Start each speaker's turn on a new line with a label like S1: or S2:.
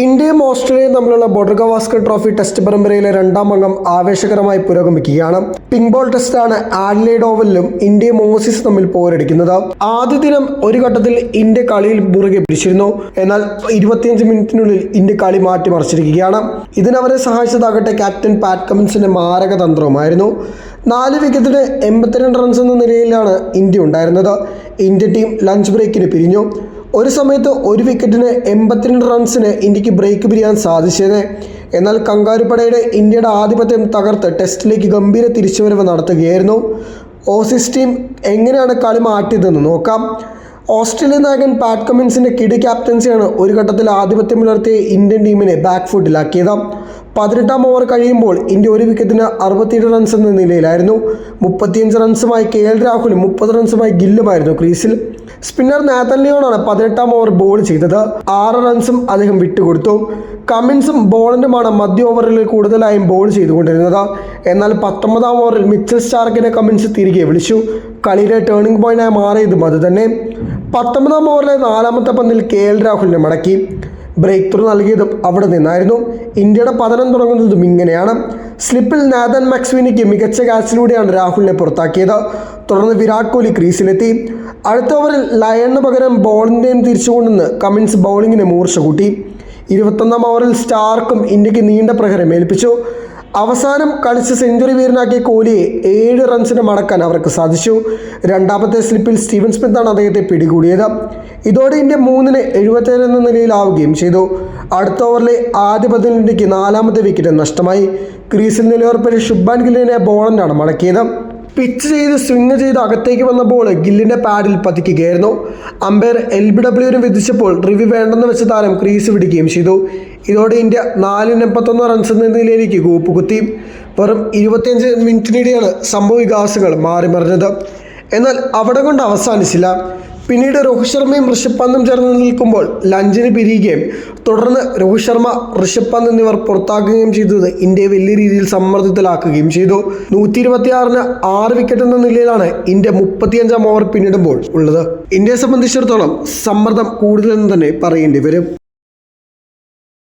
S1: ഇന്ത്യയും ഓസ്ട്രേലിയയും തമ്മിലുള്ള ബോർഡർ ഗവാസ്കർ ട്രോഫി ടെസ്റ്റ് പരമ്പരയിലെ രണ്ടാം അംഗം ആവേശകരമായി പുരോഗമിക്കുകയാണ്. പിങ്ക് ബോൾ ടെസ്റ്റാണ് ആഡ്ലേഡ് ഓവലിലും ഇന്ത്യയും ഓസീസ് തമ്മിൽ പോരടിക്കുന്നത്. ആദ്യ ദിനം ഒരു ഘട്ടത്തിൽ ഇന്ത്യ കളിയിൽ മുറുകെ പിടിച്ചിരുന്നു. എന്നാൽ ഇരുപത്തിയഞ്ച് മിനിറ്റിനുള്ളിൽ ഇന്ത്യ കളി മാറ്റിമറിച്ചിരിക്കുകയാണ് ഇതിനവരെ സഹായിച്ചതാകട്ടെ ക്യാപ്റ്റൻ പാറ്റ് കമിൻസിന്റെ മാരക തന്ത്രവുമായിരുന്നു. നാല് വിക്കറ്റിന് എൺപത്തിരണ്ട് റൺസ് എന്ന നിലയിലാണ് ഇന്ത്യ ഉണ്ടായിരുന്നത്. ഇന്ത്യ ടീം ലഞ്ച് ബ്രേക്കിന് പിരിഞ്ഞു. ഒരു സമയത്ത് ഒരു വിക്കറ്റിന് എൺപത്തിരണ്ട് റൺസിന് ഇന്ത്യയ്ക്ക് ബ്രേക്ക് പിരിയാൻ സാധിച്ചത് എന്നാൽ കങ്കാരുപടയുടെ ഇന്ത്യയുടെ ആധിപത്യം തകർത്ത് ടെസ്റ്റിലേക്ക് ഗംഭീര തിരിച്ചുവരവ് നടത്തുകയായിരുന്നു. ഓസീസ് ടീം എങ്ങനെയാണ് കളി മാറ്റിയതെന്ന് നോക്കാം. ഓസ്ട്രേലിയൻ നായകൻ പാറ്റ് കമിൻസിന്റെ കിടി ക്യാപ്റ്റൻസിയാണ് ഒരു ഘട്ടത്തിൽ ആധിപത്യം പുലർത്തിയ ഇന്ത്യൻ ടീമിനെ ബാക്ക് ഫുട്ടിലാക്കിയത് പതിനെട്ടാം ഓവർ കഴിയുമ്പോൾ ഇന്ത്യ ഒരു വിക്കറ്റിന് അറുപത്തിയേഴ് റൺസ് എന്ന നിലയിലായിരുന്നു. മുപ്പത്തിയഞ്ച് റൺസുമായി കെ എൽ രാഹുലും മുപ്പത് റൺസുമായി ഗില്ലുമായിരുന്നു ക്രീസിൽ. സ്പിന്നർ നാത്തൻ ലിയോണാണ് പതിനെട്ടാം ഓവർ ബോൾ ചെയ്തത്. ആറ് റൺസും അദ്ദേഹം വിട്ടുകൊടുത്തു. കമ്മിൻസും ബോളണ്ടുമാണ് മധ്യ ഓവറിൽ കൂടുതലായും ബോൾ ചെയ്തുകൊണ്ടിരുന്നത്. എന്നാൽ പത്തൊമ്പതാം ഓവറിൽ മിച്ചൽ സ്റ്റാർക്കിനെ കമ്മിൻസ് തിരികെ വിളിച്ചു. കളിയിലെ ടേണിംഗ് പോയിന്റായി മാറിയതും അത് തന്നെ പത്തൊമ്പതാം ഓവറിലെ നാലാമത്തെ പന്തിൽ കെ എൽ രാഹുലിനെ മടക്കി. ബ്രേക്ക് ത്രൂ നൽകിയതും അവിടെ നിന്നായിരുന്നു. ഇന്ത്യയുടെ പതനം തുടങ്ങുന്നതും ഇങ്ങനെയാണ്. സ്ലിപ്പിൽ നാഥൻ മാക്സ്വിനിക്ക് മികച്ച ക്യാച്ചിലൂടെയാണ് രാഹുലിനെ പുറത്താക്കിയത്. തുടർന്ന് വിരാട് കോഹ്ലി ക്രീസിലെത്തി. അടുത്ത ഓവറിൽ ലയണിന് പകരം ബോളിന്റെയും തിരിച്ചുകൊണ്ടെന്ന് കമിൻസ് ബൗളിങ്ങിനെ മൂർച്ച കൂട്ടി. ഇരുപത്തൊന്നാം ഓവറിൽ സ്റ്റാർക്കും ഇന്ത്യയ്ക്ക് നീണ്ട പ്രഹരം ഏൽപ്പിച്ചു. അവസാനം കളിച്ച് സെഞ്ചുറി വീരനാക്കിയ കോഹ്ലിയെ ഏഴ് റൺസിന് മടക്കാൻ അവർക്ക് സാധിച്ചു. രണ്ടാമത്തെ സ്ലിപ്പിൽ സ്റ്റീവൻ സ്മിത്താണ് അദ്ദേഹത്തെ പിടികൂടിയത്. ഇതോടെ ഇന്ത്യ മൂന്നിന് എഴുപത്തേഴ് എന്ന നിലയിലാവുകയും ചെയ്തു. അടുത്ത ഓവറിലെ ആദ്യ പതിൽ നാലാമത്തെ വിക്കറ്റ് നഷ്ടമായി. ക്രീസിൽ നിലയുറപ്പിൽ ശുഭാൻ ഗില്ലിനെ ബോളന്റാണ് മടക്കിയത്. പിച്ച് ചെയ്ത് സ്വിങ് ചെയ്ത് അകത്തേക്ക് വന്ന ബോൾ ഗില്ലിന്റെ പാഡിൽ പതിക്കുകയായിരുന്നു. അമ്പയർ എൽ ബി ഡബ്ല്യുവിന് വിധിച്ചപ്പോൾ റിവ്യൂ വേണ്ടെന്ന് വെച്ച താരം ക്രീസ് പിടിക്കുകയും ചെയ്തു. ഇതോടെ ഇന്ത്യ നാലിന് എൺപത്തൊന്ന് റൺസ് എന്ന നിലയിലേക്ക് കൂപ്പുകുത്തി വെറും ഇരുപത്തിയഞ്ച് മിനിറ്റിനിടെയാണ് സംഭവ വികാസങ്ങൾ മാറിമറിഞ്ഞത്. എന്നാൽ അവിടെ കൊണ്ട് അവസാനിച്ചില്ല. പിന്നീട് രോഹിത് ശർമ്മയും ഋഷഭ് പന്തും ചേർന്ന് നിൽക്കുമ്പോൾ ലഞ്ചിന് പിരിയുകയും തുടർന്ന് രോഹിത് ശർമ്മ ഋഷഭ് പന്ത് എന്നിവർ പുറത്താക്കുകയും ചെയ്തത് ഇന്ത്യയെ വലിയ രീതിയിൽ സമ്മർദ്ദത്തിലാക്കുകയും ചെയ്തു. നൂറ്റി ഇരുപത്തിയാറിന് ആറ് വിക്കറ്റ് എന്ന നിലയിലാണ് ഇന്ത്യ മുപ്പത്തിയഞ്ചാം ഓവർ പിന്നിടുമ്പോൾ ഉള്ളത്. ഇന്ത്യയെ സംബന്ധിച്ചിടത്തോളം സമ്മർദ്ദം കൂടുതലെന്ന് തന്നെ പറയേണ്ടി വരും.